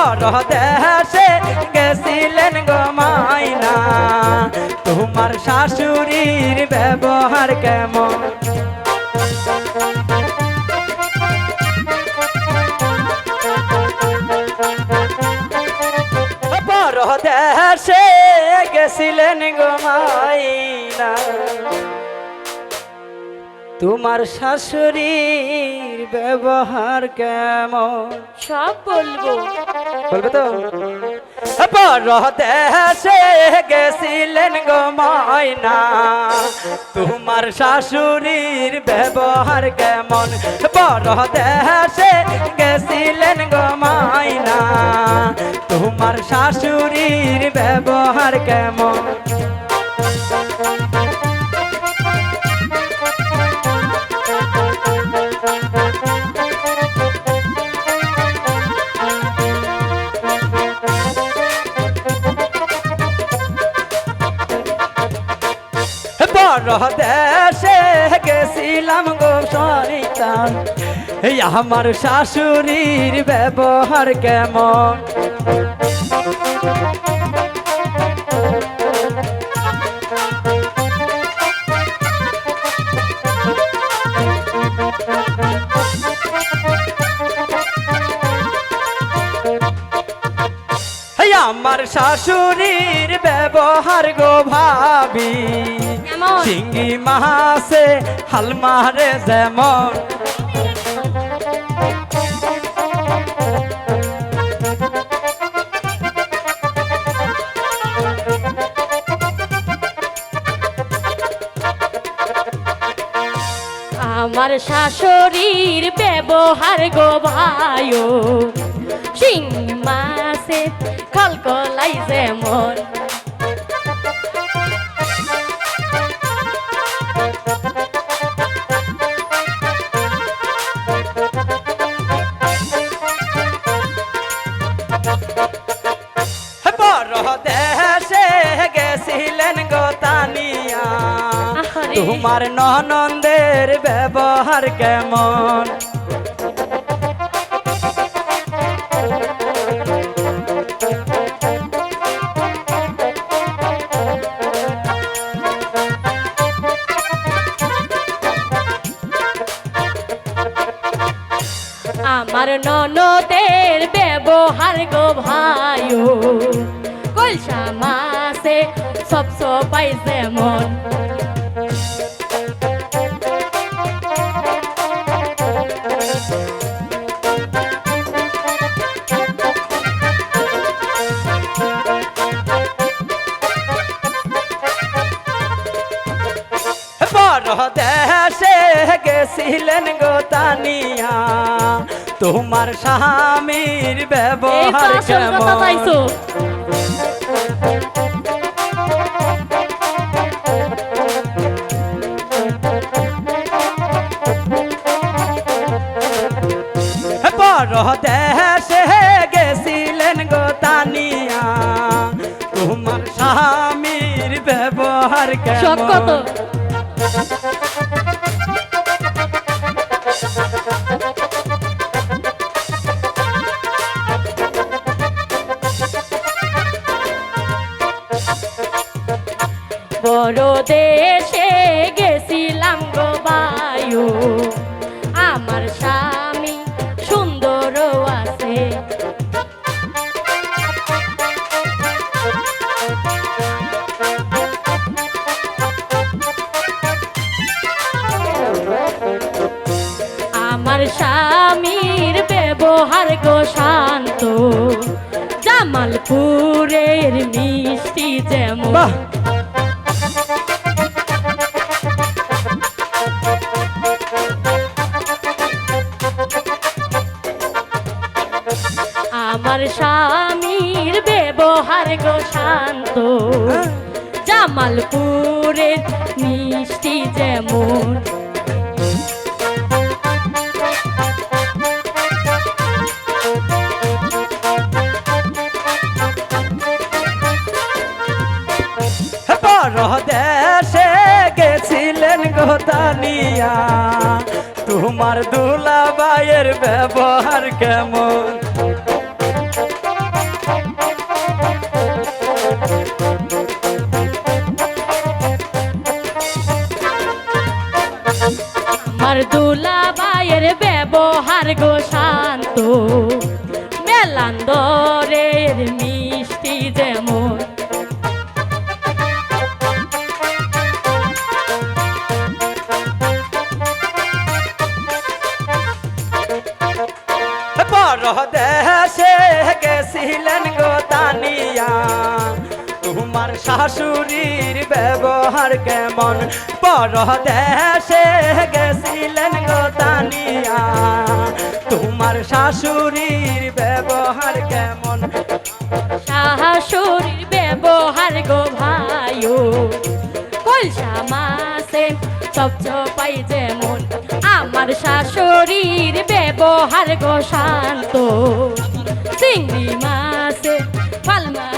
বড় দেশে গেছিলেন গো মাইনা। তোমার শাশুড়ির ব্যবহার কেমন? বড় দেশে গেছিলেন গো মাইনা। তোমার শাশুড়ির ব্যবহার কেমন? সব বলব। বলবে তো? বড় দেশে গেছিলেন গো মাইনা তোমার শাশুড়ির ব্যবহার কেমন? বড় দেশে গেছিলেন গো মাইনা তোমার শাশুড়ির ব্যবহার কেমন? বড় দেশে গেছিলাম গো এই আমার শাশুড়ির ব্যবহার কেমন? আমার শাশুড়ির ব্যবহার গো ভাবি। কেমন? চিংড়ি মাছে হাল যেমন। আমার শাশুড়ির ব্যবহার গো ভাইও। শিং মাসে কলকলাই যেমন দেশে গেছিলেন গো তানিয়া। আহারে। তোমার ননন্দের ব্যবহার কেমন? আমার ননদের ব্যবহার গো ভাইও কলসা মাসে সব সবাই যেমন। দেশে গেছিলেন গো তানিয়া। তোমার স্বামীর ব্যবহার কেমন? দেশে গেছিলেন গো তানিয়া। তোমার স্বামীর ব্যবহার কেমন? বড় দেশে গেছিলাম গো বায়ু। আমার স্বামী সুন্দর আছে। আমার স্বামীর ব্যবহার গো শান্ত। জামালপুরের মিষ্টি যেমন আমার স্বামীর ব্যবহার গো শান্ত। জামালপুরের মিষ্টি যেমন। দেশে গেছিলেন গোতানিয়া তোমার দুলাবাইয়ের ব্যবহার কেমন? গো শান্ত। মেলান্দরের মিষ্টি যেমন। পরদেশে গেছিলেন শাশুড়ির ব্যবহার কেমন? পর পরদেশে গেছিলেন গো তানিয়া। তোমার শাশুড়ির ব্যবহার কেমন? শাশুড়ির ব্যবহার গো ভাইও, কলসা মাসে সব পাই যেমন। আমার শাশুড়ির ব্যবহার গো শান্ত। চিংড়ি মাসে পালমা